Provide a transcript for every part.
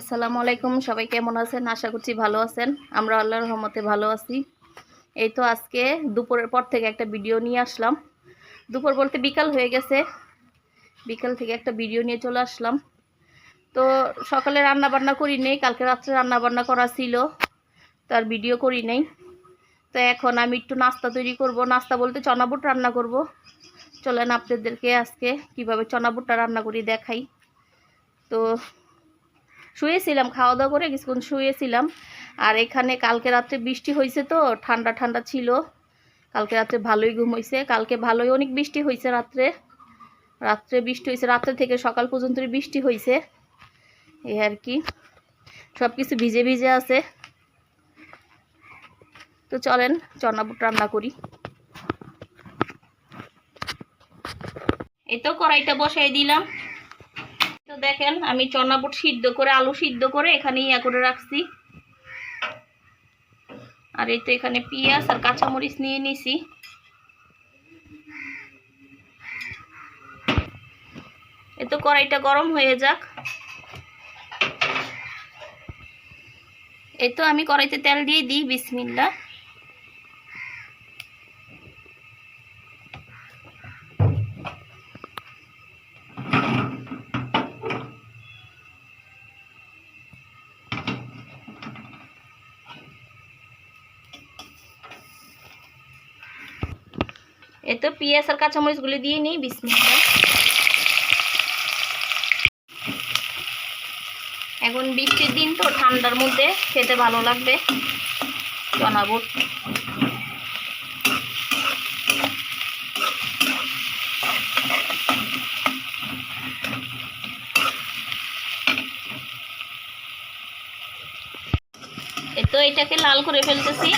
আসসালামু আলাইকুম, সবাই কেমন আছেন? আশা করছি ভালো আছেন। আমরা আল্লাহর রহমতে ভালো আছি। এই তো আজকে দুপুরের পর থেকে একটা ভিডিও নিয়ে আসলাম। দুপুর বলতে বিকাল হয়ে গেছে। বিকাল থেকে একটা ভিডিও নিয়ে চলে আসলাম। তো সকালে রান্না বান্না করি নেই, কালকে রাত্রে রান্না বান্না করা ছিল তার ভিডিও করি নেই। তো এখন আমি একটু নাস্তা তৈরি করব। নাস্তা বলতে চনাবুট রান্না করব। চলেন আপনাদেরকে আজকে কীভাবে চনাবুটটা রান্না করি দেখাই। তো শুয়েছিলাম খাওয়া দাওয়া করে কিছুক্ষণ শুয়েছিলাম। আর এখানে কালকে রাত্রে বৃষ্টি হয়েছে তো, ঠান্ডা ঠান্ডা ছিল। কালকে রাত্রে ভালোই ঘুম হয়েছে। কালকে ভালোই অনেক বৃষ্টি হয়েছে রাত্রে। রাত্রে বৃষ্টি হয়েছে, রাত্রে থেকে সকাল পর্যন্ত বৃষ্টি হয়েছে। এই আর কি। সব কিছু ভিজে ভিজে আছে। তো চলেন, চনাবুট রান্না করি। এই তো কড়াইটা বসাই দিলাম। তো দেখেন, আমি চনাবুট সিদ্ধ করে, আলু সিদ্ধ করে এখানে ইয়া করে রাখছি। আর এই তো এখানে পেঁয়াজ আর কাঁচামরিচ নিয়ে নিছি। এই তো কড়াইটা গরম হয়ে যাক। এই তো আমি কড়াইতে তেল দিয়ে দিই বিসমিল্লা এই তো পেঁয়াজ আর কাঁচামরিচগুলি দিয়ে নিই বিসমিল্লা এখন বৃষ্টির দিন তো ঠান্ডার মধ্যে খেতে ভালো লাগবে এই তো এটাকে লাল করে ফেলতেছি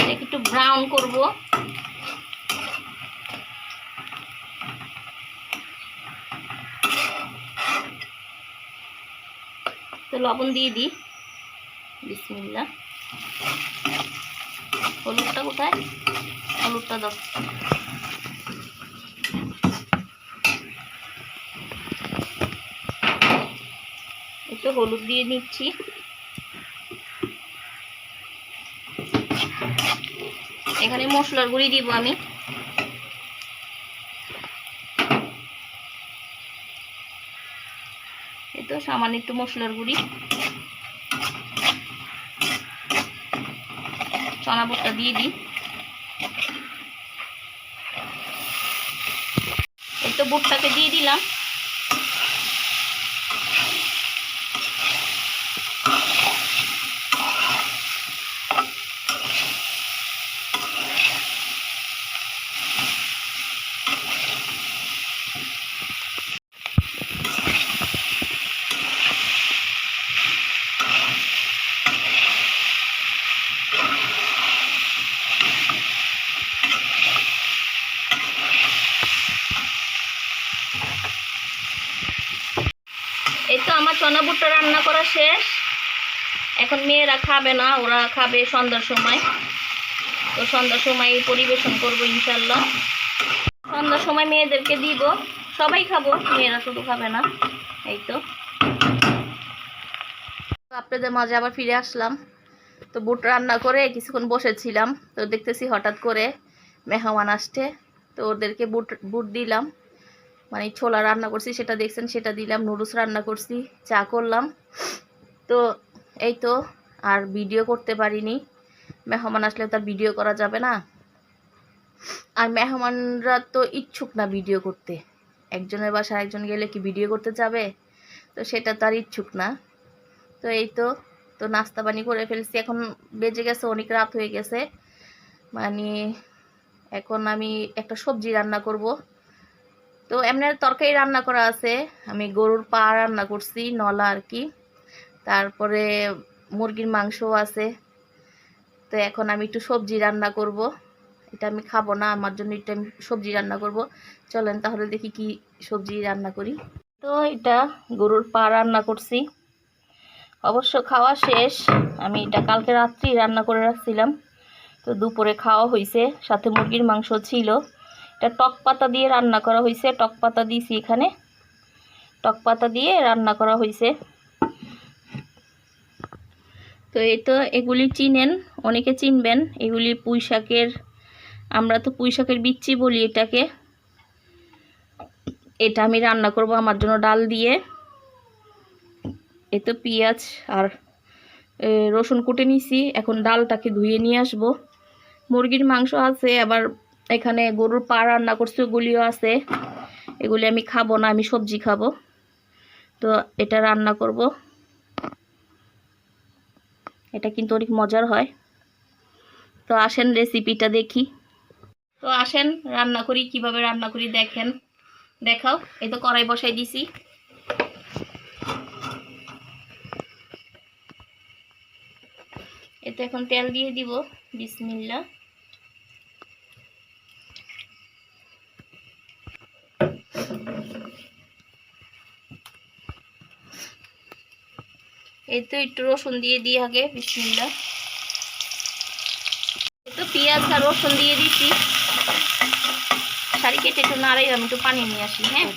এটাকে একটু ব্রাউন করব। তো লবণ দিয়ে দিই। বিসমিল্লা হলুদটা কোথায়? হলুদটা দাও। একটু হলুদ দিয়ে নিচ্ছি। এখানে মশলার গুঁড়ি দিব আমি। তো সামান্য একটু মশলার গুঁড়ি। চনা বুটটা দিয়ে দিই। এই তো বুটটাকে দিয়ে দিলাম এই তো আমার চনা বুটটা রান্না করা শেষ। এখন মেয়েরা খাবে না, ওরা খাবে সন্ধ্যার সময়। তো সন্ধ্যার সময় পরিবেশন করব ইনশাল্লাহ। সন্ধ্যার সময় মেয়েদেরকে দিব। সবাই খাব, মেয়েরা শুধু খাবে না। এই তো। আপনাদের মাঝে আবার ফিরে আসলাম। তো বুট রান্না করে কিছুক্ষণ বসেছিলাম। তো দেখতেছি হঠাৎ করে মেহমান আসছে। তো ওদেরকে বুট বুট দিলাম। মানে ছোলা রান্না করছি, সেটা দেখছেন, সেটা দিলাম, নুডলস রান্না করছি, চা করলাম। তো এই তো, আর ভিডিও করতে পারিনি। মেহমান আসলে তার ভিডিও করা যাবে না। আর মেহমানরা তো ইচ্ছুক না ভিডিও করতে। একজনের বাসায় একজন গেলে কি ভিডিও করতে যাবে? তো সেটা তার ইচ্ছুক না। তো এই তো তো নাস্তা পানি করে ফেলছি। এখন বেজে গেছে, অনেক রাত হয়ে গেছে। মানে এখন আমি একটা সবজি রান্না করব। তো এমনি তরকারি রান্না করা আছে। আমি গরুর পা রান্না করছি, নলা আর কি। তারপরে মুরগির মাংসও আছে। তো এখন আমি একটু সবজি রান্না করব। এটা আমি খাব না, আমার জন্য একটু আমি সবজি রান্না করব। চলেন তাহলে দেখি কি সবজি রান্না করি। তো এটা গরুর পা রান্না করছি। অবশ্য খাওয়া শেষ। আমি এটা কালকে রাত্রি রান্না করে রাখছিলাম। তো দুপুরে খাওয়া হয়েছে সাথে মুরগির মাংস ছিল। এটা টক পাতা দিয়ে রান্না করা হয়েছে টক পাতা দিয়েছি এখানে। টক পাতা দিয়ে রান্না করা হয়েছে তো এই তো এগুলি চিনেন, অনেকে চিনবেন। এগুলি পুঁই শাকের আমরা তো পুঁই শাকের বিচ্ছি বলি এটাকে। এটা আমি রান্না করব আমার জন্য ডাল দিয়ে। এ তো পেঁয়াজ আর রসুন কুটে নিছি। এখন ডালটাকে ধুয়ে নিয়ে আসব। মুরগির মাংস আছে, আবার এখানে গরুর পা রান্না করছি, ওগুলিও আছে। এগুলি আমি খাব না, আমি সবজি খাব। তো এটা রান্না করব। এটা কিন্তু অনেক মজার হয়। তো আসেন রেসিপিটা দেখি। তো আসেন, রান্না করি, কীভাবে রান্না করি দেখেন। দেখাও, এই তো কড়াই বসাই দিছি। এতে এখন তেল দিয়ে দিব বিসমিল্লা এই তো একটু রসুন দিয়ে দিই আগে বিসমিল্লা একটু পেঁয়াজ আর রসুন দিয়ে দিচ্ছি শাড়ি কেটে একটু নাড়াই আমি একটু পানি নিয়ে আসি হ্যাঁ?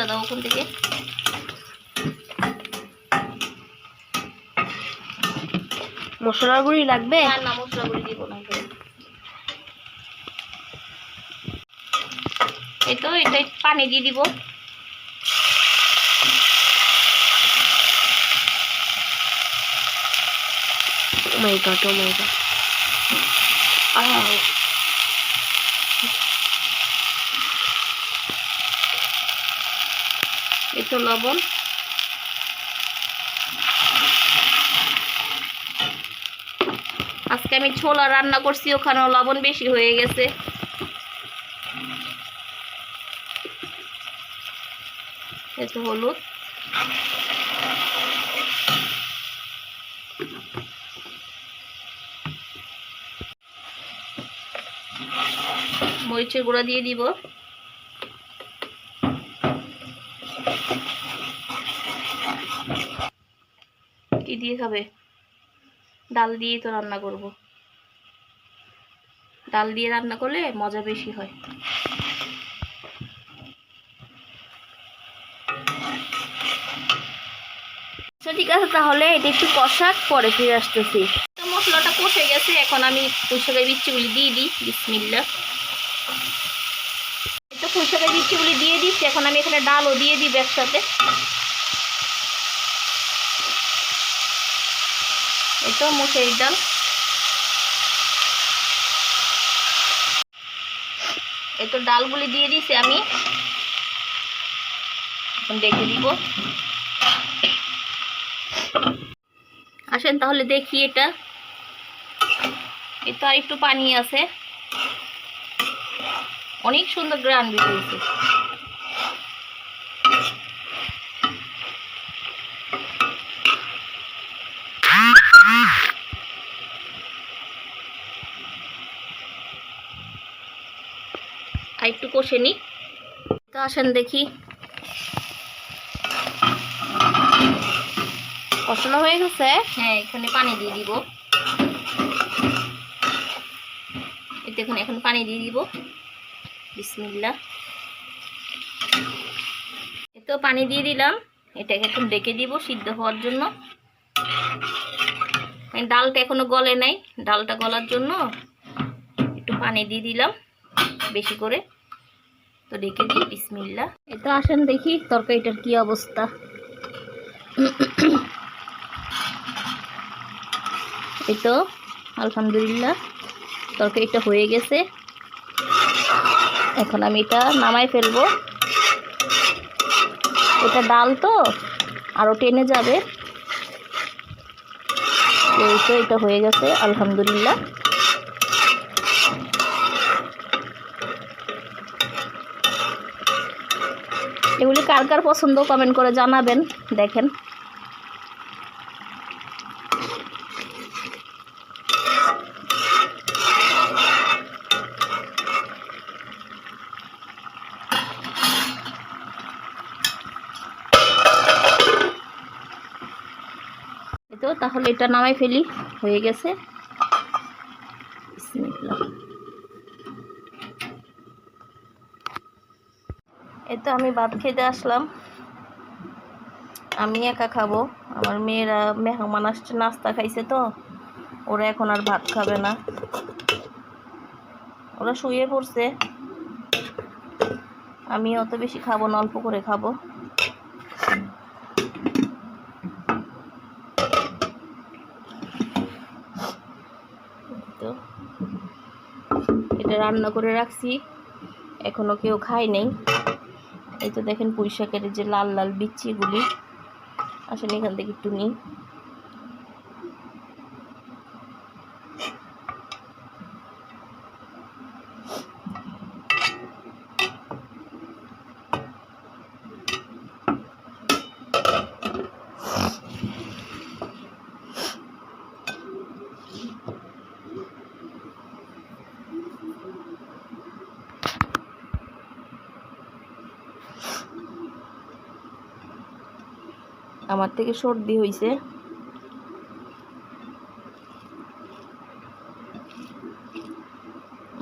মরিচটা দাও ওখান থেকে মশলা গুঁড়ি লাগবে না না মশলা গুঁড়ি দিব না। এই তো এটা পানি দিয়ে দিব Oh my god, oh my god. এই তো লবণ। আজকে আমি ছোলা রান্না করছি, ওখানেও লবণ বেশি হয়ে গেছে। এই তো হলুদ। মরিচের গুঁড়া দিয়ে দিব। দিয়ে খাবে। ডাল দিয়ে তো রান্না করব। ডাল দিয়ে রান্না করলে মজা বেশি হয়। আচ্ছা ঠিক আছে, তাহলে এটা একটু কষাক, পরে ফিরে আসতেছি। তো মশলাটা কষে গেছে, এখন আমি পুঁইশাকের বিচ্ছিগুলি দিয়ে দিই বিসমিল্লা তো পুঁইশাকের বিচ্ছিগুলি দিয়ে দিচ্ছি, এখন আমি এখানে ডালও দিয়ে দিব একসাথে। এই তো মুসুরির ডাল এই তো ডালগুলি দিয়ে দিছি আমি। এখন দেখে দিব। আসেন তাহলে দেখি এটা। তো আর একটু পানি আছে। অনেক সুন্দর গ্রান বেরিয়েছে আর একটু কষে নিই। তো আসেন দেখি। কষানো হয়ে গেছে? হ্যাঁ এখানে পানি দিয়ে দিব। এখন এখন পানি দিয়ে দিব। বিসমিল্লা এতেও পানি দিয়ে দিলাম। এটাকে এখন ডেকে দিব সিদ্ধ হওয়ার জন্য। মানে ডালটা এখনও গলে নাই। ডালটা গলার জন্য একটু পানি দিয়ে দিলাম বেশি করে। তো ডেকে দিই বিসমিল্লা এতো আসেন দেখি তরকারিটার কি অবস্থা। এই তো, আলহামদুলিল্লাহ, তরকারিটা হয়ে গেছে। এখন আমি এটা নামাই ফেলব। এটা ডাল তো আরও টেনে যাবে। এই তো, এটা হয়ে গেছে, আলহামদুলিল্লাহ। এগুলি কার কার পছন্দ কমেন্ট করে জানাবেন দেখেন। তাহলে এটা নামাই ফেলি হয়ে গেছে। এই তো আমি ভাত খেতে আসলাম। আমি একা খাব। আমার মেয়েরা মেহমান আসছে, নাস্তা খাইছে তো। ওরা এখন আর ভাত খাবে না। ওরা শুয়ে পড়ছে। আমি অত বেশি খাব না, অল্প করে খাব। তো। এটা রান্না করে রাখছি। এখনও কেউ খায় নেই। এই তো দেখেন পুঁই শাকের যে লাল লাল বিচিগুলি। আসলে এখান থেকে একটু নিই। আমার থেকে সর্দি হয়েছে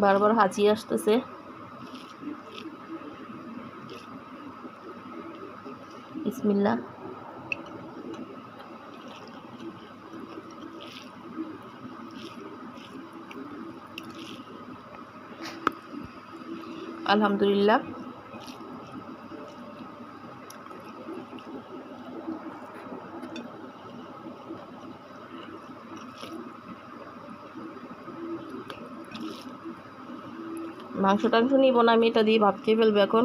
বারবার হাঁচি আসতেছে। বিসমিল্লাহ। আলহামদুলিল্লাহ। মাংস টাংস নিব না আমি এটা দিয়ে ভাত খেয়ে ফেলব এখন।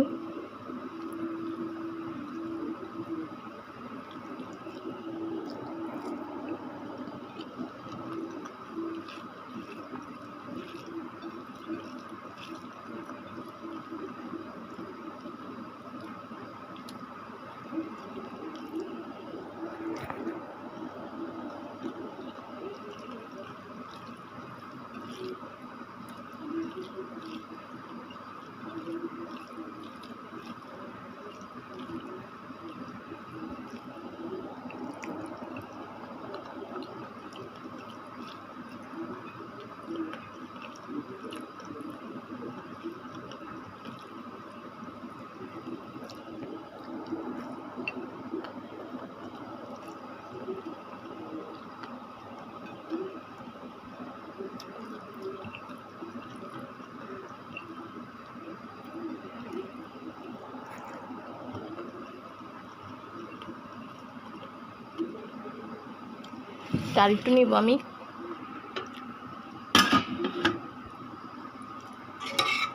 আর একটু নিব আমি।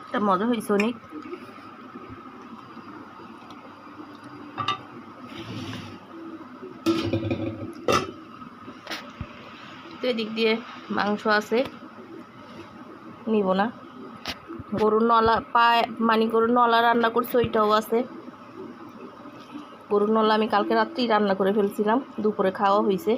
এটা মজা হয়েছে অনেক। তো এদিক দিয়ে মাংস আছে। নিব না। গরুর নলা পায়ে মানে গরুর নলা রান্না করছি, ওইটাও আছে। গরুর নলা আমি কালকে রাত্রেই রান্না করে ফেলছিলাম, দুপুরে খাওয়া হয়েছে।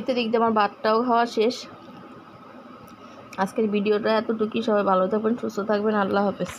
এই দেখতে আমার ভাতটাও খাওয়া শেষ। আজকের ভিডিওটা এতটুকুই। সবাই ভালো থাকবেন, সুস্থ থাকবেন। আল্লাহ হাফেজ।